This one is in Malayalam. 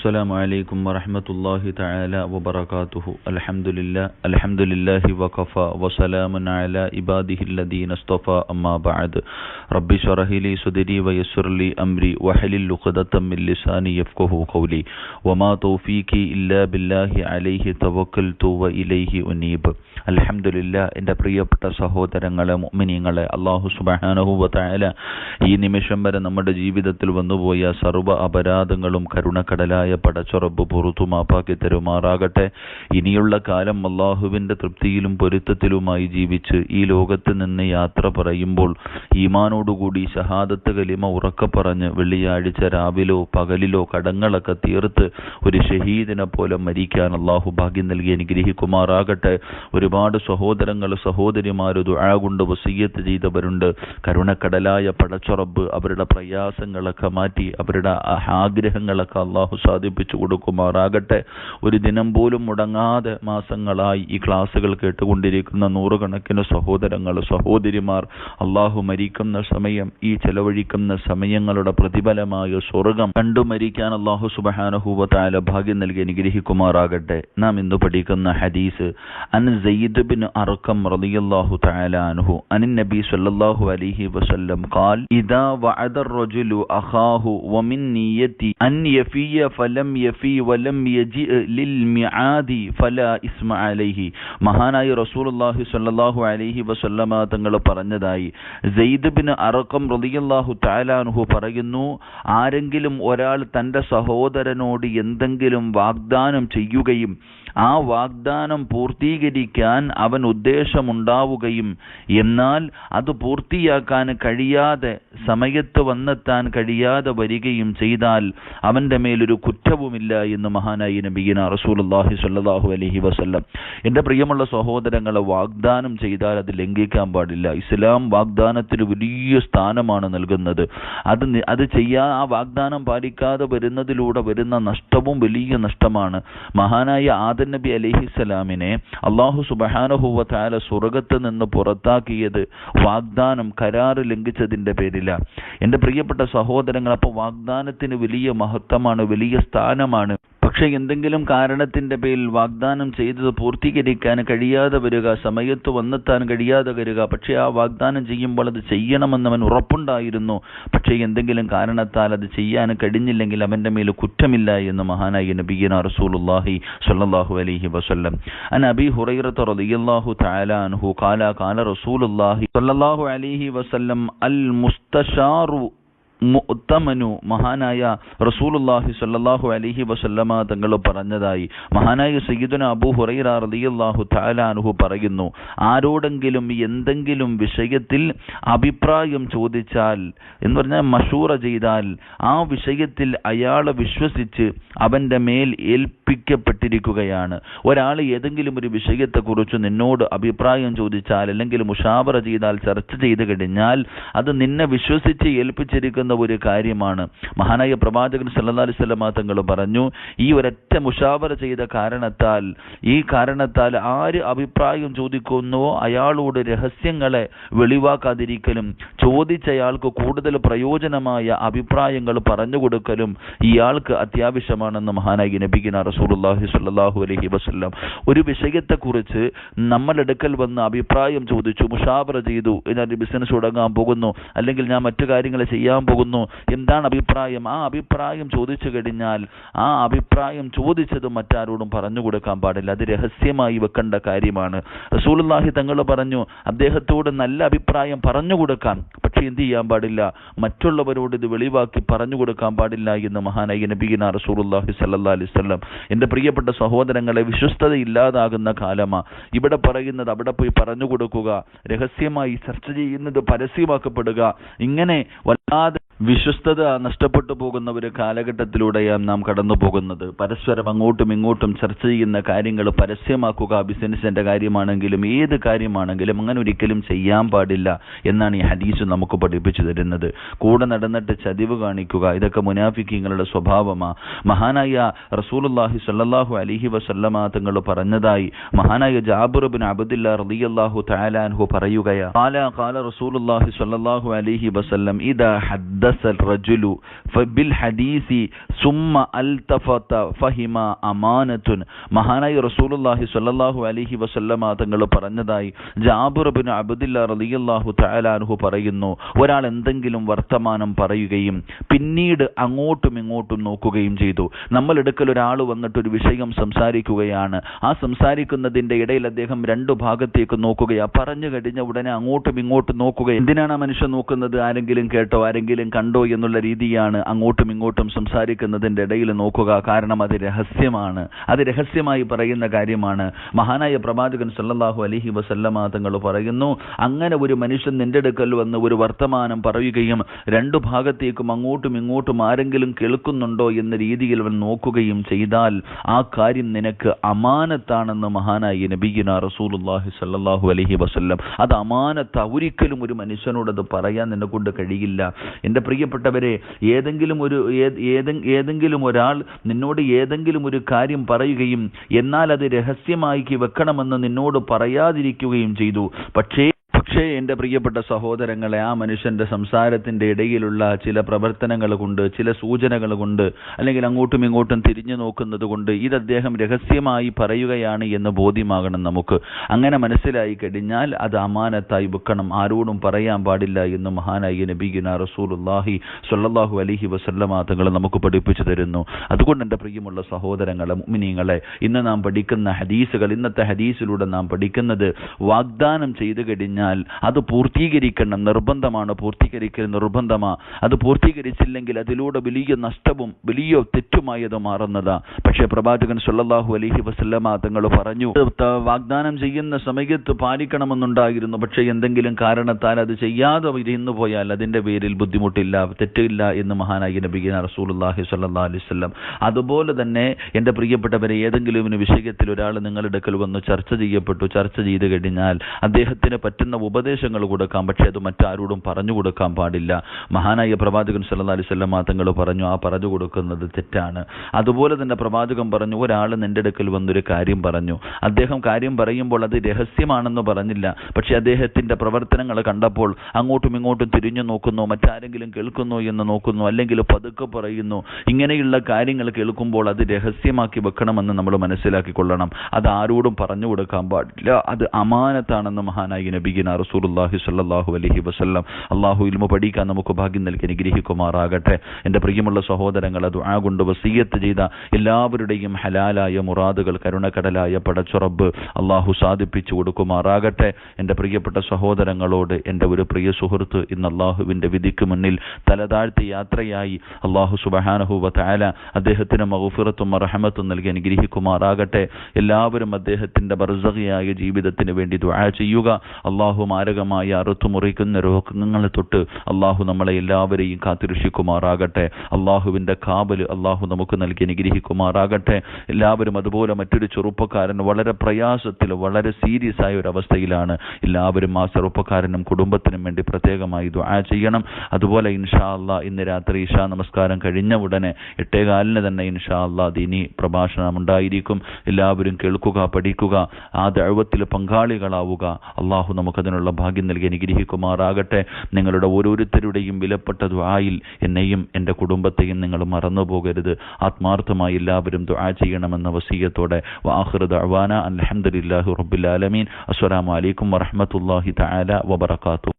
السلام عليكم ورحمة الله تعالى وبركاته الحمد لله الحمد لله وكفى وسلام على عباده الذين اصطفى أما بعد رب اشرح لي صدري ويسر لي أمري واحلل عقدة من لساني يفقه قولي وما توفيقي إلا بالله عليه توكلت وإليه أنيب الحمد لله എൻ്റെ പ്രിയപ്പെട്ട സഹോദരങ്ങളെ മുഅ്മിനീങ്ങളെ അള്ളാഹു സുബ്ഹാനഹു വ തആല ഈ നിമിഷം വരെ നമ്മുടെ ജീവിതത്തിൽ വന്നുപോയ സർവ്വ അപരാധങ്ങളും കരുണക്കടലായ പടച്ചുറബ് പുറത്തു മാപ്പാക്കി തരുമാറാകട്ടെ. ഇനിയുള്ള കാലം അള്ളാഹുവിന്റെ തൃപ്തിയിലും പൊരുത്തത്തിലുമായി ജീവിച്ച് ഈ ലോകത്ത് നിന്ന് യാത്ര പറയുമ്പോൾ ഈമാനോടുകൂടി ഷഹാദത്ത് കലിമ ഉറക്ക പറഞ്ഞ് വെള്ളിയാഴ്ച രാവിലോ പകലിലോ കടങ്ങളൊക്കെ തീർത്ത് ഒരു ഷഹീദിനെ പോലെ മരിക്കാൻ അള്ളാഹു ഭാഗ്യം നൽകി അനുഗ്രഹിക്കുമാറാകട്ടെ. ഒരുപാട് സഹോദരങ്ങൾ സഹോദരിമാർ ദുആ കൊണ്ട് വസീയത്ത് ചെയ്തവരുണ്ട്. കരുണക്കടലായ പടച്ചുറബ് അവരുടെ പ്രയാസങ്ങളൊക്കെ മാറ്റി അവരുടെ ആഗ്രഹങ്ങളൊക്കെ അള്ളാഹു സാധിപ്പിച്ചു കൊടുക്കുമാറാകട്ടെ ഒരു ദിനം പോലും മുടങ്ങാതെ മാസങ്ങളായി ഈ ക്ലാസ്സുകൾ കേട്ടുകൊണ്ടിരിക്കുന്ന നൂറുകണക്കിന് സഹോദരങ്ങൾ സഹോദരിമാർ അള്ളാഹു മരിക്കുന്ന സമയം ഈ ചെലവഴിക്കുന്ന സമയങ്ങളുടെ പ്രതിഫലമായ സ്വർഗം കണ്ടു മരിക്കാൻ അള്ളാഹു സുബഹാനഹൂവത്തായ ഭാഗ്യം നൽകി അനുഗ്രഹിക്കുമാറാകട്ടെ നാം ഇന്ന് പഠിക്കുന്ന ഹദീസ് അൻ സയ്യിദ് ബിൻ അർക്കം റളിയല്ലാഹു തആല അൻഹു അൻ നബി സല്ലല്ലാഹു അലൈഹി വസല്ലം قال إذا وعد الرجل أخاه ومن نيتي أن ലം യഫി വലം യജി ലിൽ മിആദി ഫല ഇസ്മ അലൈഹി മഹാനായ റസൂലുള്ളാഹി സ്വല്ലല്ലാഹു അലൈഹി വസല്ലമ തങ്ങൾ പറഞ്ഞതായി. സെയ്ദ് ബിൻ അറക്കം റളിയല്ലാഹു തആലാൻഹു പറയുന്നു ആരെങ്കിലും ഒരാൾ തന്റെ സഹോദരനോട് എന്തെങ്കിലും വാഗ്ദാനം ചെയ്യുകയും ആ വാഗ്ദാനം പൂർത്തീകരിക്കാൻ അവൻ ഉദ്ദേശമുണ്ടാവുകയും എന്നാൽ അത് പൂർത്തിയാക്കാൻ കഴിയാതെ സമയത്ത് വന്നെത്താൻ കഴിയാതെ വരികയും ചെയ്താൽ അവന്റെ മേലൊരു കുറ്റം കുറ്റവുമില്ല എന്ന് മഹാനായി നബീന റസൂലുള്ളാഹി സല്ലാഹു അലഹി വസല്ലം. എന്റെ പ്രിയമുള്ള സഹോദരങ്ങളെ വാഗ്ദാനം ചെയ്താൽ അത് ലംഘിക്കാൻ പാടില്ല. ഇസ്ലാം വാഗ്ദാനത്തിന് വലിയ സ്ഥാനമാണ് നൽകുന്നത്. അത് അത് ചെയ്യാൻ ആ വാഗ്ദാനം പാലിക്കാതെ വരുന്നതിലൂടെ വരുന്ന നഷ്ടവും വലിയ നഷ്ടമാണ്. മഹാനായ ആദൻ നബി അലഹിസ്സലാമിനെ അള്ളാഹു സുബഹാനഹുവ സ്വർഗത്ത് നിന്ന് പുറത്താക്കിയത് വാഗ്ദാനം കരാറ് ലംഘിച്ചതിന്റെ പേരില. എന്റെ പ്രിയപ്പെട്ട സഹോദരങ്ങൾ അപ്പോൾ വാഗ്ദാനത്തിന് വലിയ മഹത്വമാണ് വലിയ സ്ഥാനമാണ്. പക്ഷെ എന്തെങ്കിലും കാരണത്തിന്റെ പേരിൽ വാഗ്ദാനം ചെയ്തത് പൂർത്തീകരിക്കാൻ കഴിയാതെ വരിക സമയത്ത് വന്നെത്താൻ കഴിയാതെ വരിക പക്ഷെ ആ വാഗ്ദാനം ചെയ്യുമ്പോൾ അത് ചെയ്യണമെന്നവൻ ഉറപ്പുണ്ടായിരുന്നു. പക്ഷേ എന്തെങ്കിലും കാരണത്താൽ അത് ചെയ്യാൻ കഴിഞ്ഞില്ലെങ്കിൽ അവന്റെ മേൽ കുറ്റമില്ല എന്ന് മഹാനായ നബീന റസൂലുള്ളാഹി സല്ലാഹു അലൈഹി വസ്ല്ലം. അൻ അബി ഹുറൈറത്ത് റളിയല്ലാഹു തആല അൻഹു റസൂലുള്ളാഹി സ്വല്ലല്ലാഹു അലൈഹി വസല്ലം അൽ മുസ്തഷാറു മുത്തമനു മഹാനായ റസൂലുല്ലാഹി സല്ലാഹു അലൈഹി വസല്ലമ തങ്ങൾ പറഞ്ഞതായി. മഹാനായ സയ്യിദുന അബു ഹുറൈറ റളിയല്ലാഹു തആല അൻഹു പറയുന്നു ആരോടെങ്കിലും എന്തെങ്കിലും വിഷയത്തിൽ അഭിപ്രായം ചോദിച്ചാൽ എന്ന് പറഞ്ഞാൽ മഷൂറ ചെയ്താൽ ആ വിഷയത്തിൽ അയാളെ വിശ്വസിച്ച് അവന്റെ മേൽ ഏൽപ്പിക്കപ്പെട്ടിരിക്കുകയാണ്. ഒരാൾ ഏതെങ്കിലും ഒരു വിഷയത്തെക്കുറിച്ച് നിന്നോട് അഭിപ്രായം ചോദിച്ചാൽ അല്ലെങ്കിൽ മുഷാവറ ചെയ്താൽ ചർച്ച ചെയ്ത് കഴിഞ്ഞാൽ അത് നിന്നെ വിശ്വസിച്ച് ഏൽപ്പിച്ചിരിക്കുന്ന ഒരു കാര്യമാണ്. മഹാനായ പ്രവാചകൻ സല്ലല്ലാഹു അലൈഹി വസല്ലമ തങ്ങൾ പറഞ്ഞു ഈ ഒരൊറ്റ മുഷാവറ ചെയ്ത കാരണത്താൽ ഈ കാരണത്താൽ ആര് അഭിപ്രായം ചോദിക്കുന്നുവോ അയാളോട് രഹസ്യങ്ങളെ വെളിവാക്കാതിരിക്കലും ചോദിച്ചയാൾക്ക് കൂടുതൽ പ്രയോജനമായ അഭിപ്രായങ്ങൾ പറഞ്ഞു കൊടുക്കലും ഇയാൾക്ക് അത്യാവശ്യമാണെന്ന് മഹാനായി നബിഗിന റസൂലുള്ളാഹി സ്വല്ലല്ലാഹു അലഹി വസല്ലം. ഒരു വിഷയത്തെക്കുറിച്ച് നമ്മളെടുക്കൽ വന്ന് അഭിപ്രായം ചോദിച്ചു മുഷാവറ ചെയ്തു ഞാൻ ബിസിനസ് തുടങ്ങാൻ പോകുന്നു അല്ലെങ്കിൽ ഞാൻ മറ്റു കാര്യങ്ങൾ ചെയ്യാൻ പോകുന്നു എന്താണ് അഭിപ്രായം? ആ അഭിപ്രായം ചോദിച്ചു കഴിഞ്ഞാൽ ആ അഭിപ്രായം ചോദിച്ചത് മറ്റാരോടും പറഞ്ഞു കൊടുക്കാൻ പാടില്ല. അത് രഹസ്യമായി വെക്കേണ്ട കാര്യമാണ്. റസൂലുള്ളാഹി തങ്ങൾ പറഞ്ഞു അദ്ദേഹത്തോട് നല്ല അഭിപ്രായം പറഞ്ഞു കൊടുക്കാം പക്ഷെ എന്ത് ചെയ്യാൻ പാടില്ല? മറ്റുള്ളവരോട് ഇത് വെളിവാക്കി പറഞ്ഞു കൊടുക്കാൻ പാടില്ല എന്ന് മഹാനായി നബീന റസൂലുള്ളാഹി സല്ലല്ലാഹു അലൈഹി വസല്ലം എന്റെ പ്രിയപ്പെട്ട സഹോദരങ്ങളെ വിശ്വസ്തത ഇല്ലാതാകുന്ന കാലമാ. ഇവിടെ പറയുന്നത് അവിടെ പോയി പറഞ്ഞു കൊടുക്കുക. രഹസ്യമായി ചർച്ച ചെയ്യുന്നത് പരസ്യമാക്കപ്പെടുക. ഇങ്ങനെ വല്ലാതെ വിശ്വസ്തത നഷ്ടപ്പെട്ടു പോകുന്ന ഒരു കാലഘട്ടത്തിലൂടെയാണ് നാം കടന്നു പോകുന്നത്. പരസ്പരം അങ്ങോട്ടും ഇങ്ങോട്ടും ചർച്ച ചെയ്യുന്ന കാര്യങ്ങൾ പരസ്യമാക്കുക ബിസിനസിന്റെ കാര്യമാണെങ്കിലും ഏത് കാര്യമാണെങ്കിലും അങ്ങനെ ഒരിക്കലും ചെയ്യാൻ പാടില്ല എന്നാണ് ഈ ഹദീസ് നമുക്ക് പഠിപ്പിച്ചു തരുന്നത്. കൂടെ നടന്നിട്ട് ചതിവ് കാണിക്കുക ഇതൊക്കെ മുനാഫിക്കിങ്ങളുടെ സ്വഭാവമാണ് മഹാനായ റസൂലുള്ളാഹി സ്വല്ലല്ലാഹു അലൈഹി വസല്ലമ തങ്ങൾ പറഞ്ഞതായി മഹാനായ ജാബിർ ബിൻ അബ്ദുല്ല റളിയല്ലാഹു തആല അൻഹു പറയുകയാ ഖാല ഖാല റസൂലുള്ളാഹി സ്വല്ലല്ലാഹു അലൈഹി വസല്ലം ഇദാ ഹദ്ദ റജുലു ബിൽ ഹദീസി സുമ്മ അൽതഫത ഫഹിമ رسول മഹാനായി റസൂലുള്ളാഹി സ്വല്ലല്ലാഹു അലൈഹി വസല്ലമ തങ്ങൾ പറഞ്ഞതായി ജാബിർ ബിൻ അബ്ദുല്ല റളിയല്ലാഹു തആല അൻഹു പറയുന്നു. ഒരാൾ എന്തെങ്കിലും വർത്തമാനം പറയുകയും പിന്നീട് അങ്ങോട്ടും ഇങ്ങോട്ടും നോക്കുകയും ചെയ്തു. നമ്മൾ എടുക്കൽ ഒരാൾ വന്നിട്ട് ഒരു വിഷയം സംസാരിക്കുകയാണ്. ആ സംസാരിക്കുന്നതിന്റെ ഇടയിൽ അദ്ദേഹം രണ്ടു ഭാഗത്തേക്ക് നോക്കുകയാ. പറഞ്ഞു കഴിഞ്ഞ ഉടനെ അങ്ങോട്ടും ഇങ്ങോട്ടും നോക്കുക എന്തിനാണ് ആ മനുഷ്യൻ നോക്കുന്നത്? ആരെങ്കിലും കേട്ടോ? ആരെങ്കിലും കണ്ടോ എന്നുള്ള രീതിയാണ് അങ്ങോട്ടും ഇങ്ങോട്ടും സംസാരിക്കുന്നതിന്റെ ഇടയിൽ നോക്കുക. കാരണം അത് രഹസ്യമാണ്. അത് രഹസ്യമായി പറയുന്ന കാര്യമാണ്. മഹാനായ പ്രവാചകൻ സല്ലാഹു അലഹി വസല്ലമ തങ്ങൾ പറയുന്നു അങ്ങനെ ഒരു മനുഷ്യൻ നിന്റെ അടുക്കൽ വന്ന് ഒരു വർത്തമാനം പറയുകയും രണ്ടു ഭാഗത്തേക്കും അങ്ങോട്ടും ഇങ്ങോട്ടും ആരെങ്കിലും കേൾക്കുന്നുണ്ടോ എന്ന രീതിയിൽ അവൻ നോക്കുകയും ചെയ്താൽ ആ കാര്യം നിനക്ക് അമാനത്താണെന്ന് മഹാനായി നബിഗിന റസൂലുള്ളാഹി സല്ലാഹു അലഹി വസല്ലം. അത് അമാനത്ത. ഒരിക്കലും ഒരു മനുഷ്യനോടത് പറയാൻ നിന്നെ കൊണ്ട് കഴിയില്ല എന്റെ പ്രിയപ്പെട്ടവരെ ഏതെങ്കിലും ഒരു ഏത് ഏതെ- ഏതെങ്കിലും ഒരാൾ നിന്നോട് ഏതെങ്കിലും ഒരു കാര്യം പറയുകയും എന്നാൽ അത് രഹസ്യമാക്കി വെക്കണമെന്ന് നിന്നോട് പറയാതിരിക്കുകയും ചെയ്തു. പക്ഷേ പക്ഷേ എന്റെ പ്രിയപ്പെട്ട സഹോദരങ്ങളെ ആ മനുഷ്യന്റെ സംസാരത്തിന്റെ ഇടയിലുള്ള ചില പ്രവർത്തനങ്ങൾ കൊണ്ട് ചില സൂചനകൾ കൊണ്ട് അല്ലെങ്കിൽ അങ്ങോട്ടും ഇങ്ങോട്ടും തിരിഞ്ഞു നോക്കുന്നത് കൊണ്ട് ഇത് അദ്ദേഹം രഹസ്യമായി പറയുകയാണ് എന്ന് ബോധ്യമാകണം നമുക്ക്. അങ്ങനെ മനസ്സിലായി കഴിഞ്ഞാൽ അത് അമാനത്തായി വെക്കണം. ആരോടും പറയാൻ പാടില്ല എന്ന് മഹാനായി നബീഗിന റസൂലുള്ളാഹി സ്വല്ലല്ലാഹു അലൈഹി വസല്ലമ തങ്ങൾ നമുക്ക് പഠിപ്പിച്ചു തരുന്നു. അതുകൊണ്ട് എന്റെ പ്രിയമുള്ള സഹോദരങ്ങളെ മുഅ്മിനീങ്ങളെ ഇന്ന് നാം പഠിക്കുന്ന ഹദീസുകൾ ഇന്നത്തെ ഹദീസിലൂടെ നാം പഠിക്കുന്നത് വാഗ്ദാനം ചെയ്തു കഴിഞ്ഞാൽ അത് പൂർത്തീകരിക്കണം നിർബന്ധമാണ് പൂർത്തീകരിക്കൽ നിർബന്ധമാണ് അത് പൂർത്തീകരിച്ചില്ലെങ്കിൽ അതിലൂടെ വലിയ നഷ്ടവും വലിയ തെറ്റുമായി അത് മാറുന്നതാണ് പക്ഷേ പ്രവാചകൻ സുല്ലാഹു അലഹി വസല്ലമ തങ്ങൾ പറഞ്ഞു വാഗ്ദാനം ചെയ്യുന്ന സമയത്ത് പാലിക്കണമെന്നുണ്ടായിരുന്നു. പക്ഷേ എന്തെങ്കിലും കാരണത്താൽ അത് ചെയ്യാതെ ഇരുന്നു പോയാൽ അതിന്റെ പേരിൽ ബുദ്ധിമുട്ടില്ല തെറ്റില്ല എന്ന് മഹാനായി നബിഗിന റസൂലുള്ളാഹി സ്വല്ലാ അലൈഹി വസല്ലം. അതുപോലെ തന്നെ എന്റെ പ്രിയപ്പെട്ടവരെ ഏതെങ്കിലും ഒരു വിഷയത്തിൽ ഒരാൾ നിങ്ങളുടെ അടുക്കൽ വന്ന് ചർച്ച ചെയ്യപ്പെട്ടു. ചർച്ച ചെയ്ത് കഴിഞ്ഞാൽ അദ്ദേഹത്തിന് പറ്റുന്ന ഉപദേശങ്ങൾ കൊടുക്കാം പക്ഷേ അത് മറ്റാരോടും പറഞ്ഞു കൊടുക്കാൻ പാടില്ല. മഹാനായ പ്രവാചകൻ സല്ലല്ലാഹു അലൈഹി വസല്ലം തങ്ങൾ പറഞ്ഞു ആ പറഞ്ഞു കൊടുക്കുന്നത് തെറ്റാണ്. അതുപോലെ തന്നെ പ്രവാചകൻ പറഞ്ഞു ഒരാൾ നിന്റെ അടുക്കൽ വന്നൊരു കാര്യം പറഞ്ഞു. അദ്ദേഹം കാര്യം പറയുമ്പോൾ അത് രഹസ്യമാണെന്ന് പറഞ്ഞില്ല. പക്ഷേ അദ്ദേഹത്തിന്റെ പ്രവർത്തനങ്ങൾ കണ്ടപ്പോൾ അങ്ങോട്ടും ഇങ്ങോട്ടും തിരിഞ്ഞു നോക്കുന്നു മറ്റാരെങ്കിലും കേൾക്കുന്നു എന്ന് നോക്കുന്നു അല്ലെങ്കിൽ പതുക്കെ പറയുന്നു. ഇങ്ങനെയുള്ള കാര്യങ്ങൾ കേൾക്കുമ്പോൾ അത് രഹസ്യമാക്കി വെക്കണമെന്ന് നമ്മൾ മനസ്സിലാക്കിക്കൊള്ളണം. അത് ആരോടും പറഞ്ഞു കൊടുക്കാൻ പാടില്ല. അത് അമാനത്താണെന്ന് മഹാനായി നബിഗിന റസൂലുള്ളാഹി സല്ലാഹു അലഹി വസല്ലം. അള്ളാഹു ഇൽമു പഠിക്കാൻ നമുക്ക് ഭാഗ്യം നൽകി അനുഗ്രഹിക്കുമാറാകട്ടെ. എന്റെ പ്രിയമുള്ള സഹോദരങ്ങൾ അത് ആ കൊണ്ട് വസീയത്ത് ചെയ്ത എല്ലാവരുടെയും ഹലാലായ മുറാദുകൾ കരുണക്കടലായ പടച്ചുറബ് അള്ളാഹു സാധിപ്പിച്ചു കൊടുക്കുമാറാകട്ടെ. എന്റെ പ്രിയപ്പെട്ട സഹോദരങ്ങളോട് എന്റെ ഒരു പ്രിയ സുഹൃത്ത് ഇന്ന് അള്ളാഹുവിന്റെ വിധിക്ക് മുന്നിൽ തലതാഴ്ത്തി യാത്രയായി അള്ളാഹു സുബഹാനഹുവ താല അദ്ദേഹത്തിന് മഗ്ഫിറത്തും റഹമത്തും നൽകി അനുഗ്രഹിക്കുമാറാകട്ടെ. എല്ലാവരും അദ്ദേഹത്തിന്റെ ബർസഖിയായ ജീവിതത്തിന് വേണ്ടി ദുആ ചെയ്യുക. അള്ളാഹു മാരകമായ അറുത്തുമുറിക്കുന്ന രോഗങ്ങളെ തൊട്ട് അള്ളാഹു നമ്മളെ എല്ലാവരെയും കാത്തിരക്ഷിക്കുമാറാകട്ടെ. അള്ളാഹുവിന്റെ കാബൽ അള്ളാഹു നമുക്ക് നൽകി അനുഗ്രഹിക്കുമാറാകട്ടെ. എല്ലാവരും അതുപോലെ മറ്റൊരു ചെറുപ്പക്കാരൻ വളരെ പ്രയാസത്തിൽ വളരെ സീരിയസ് ആയ ഒരു അവസ്ഥയിലാണ്. എല്ലാവരും ആ ചെറുപ്പക്കാരനും കുടുംബത്തിനും വേണ്ടി പ്രത്യേകമായി ദുആ ചെയ്യണം. അതുപോലെ ഇൻഷാ അള്ളാ ഇന്ന് രാത്രി ഇഷാ നമസ്കാരം കഴിഞ്ഞ ഉടനെ എട്ടേകാലിന് തന്നെ ഇൻഷാ അള്ളാ ദിനി പ്രഭാഷണം ഉണ്ടായിരിക്കും. എല്ലാവരും കേൾക്കുക പഠിക്കുക ആ ദൈവത്തിൽ പങ്കാളികളാവുക. അള്ളാഹു നമുക്കതിനുള്ള ഭാഗ്യം നൽകി അനുഗ്രഹിക്കുമാറാകട്ടെ. നിങ്ങളുടെ ഓരോരുത്തരുടെയും വിലപ്പെട്ട ദ്വായിൽ എന്നെയും എന്റെ കുടുംബത്തെയും നിങ്ങൾ മറന്നു പോകരുത് ആത്മാർത്ഥമായി എല്ലാവരും ദ്വാ ചെയ്യണമെന്ന വസീയത്തോടെ. വാഹൃദ് ദഅവാന അൽഹംദുലില്ലാഹി റബ്ബിൽ ആലമീൻ. അസ്സലാമു അലൈക്കും വറഹ്മത്തുള്ളാഹി തആല വബറകാതുഹു.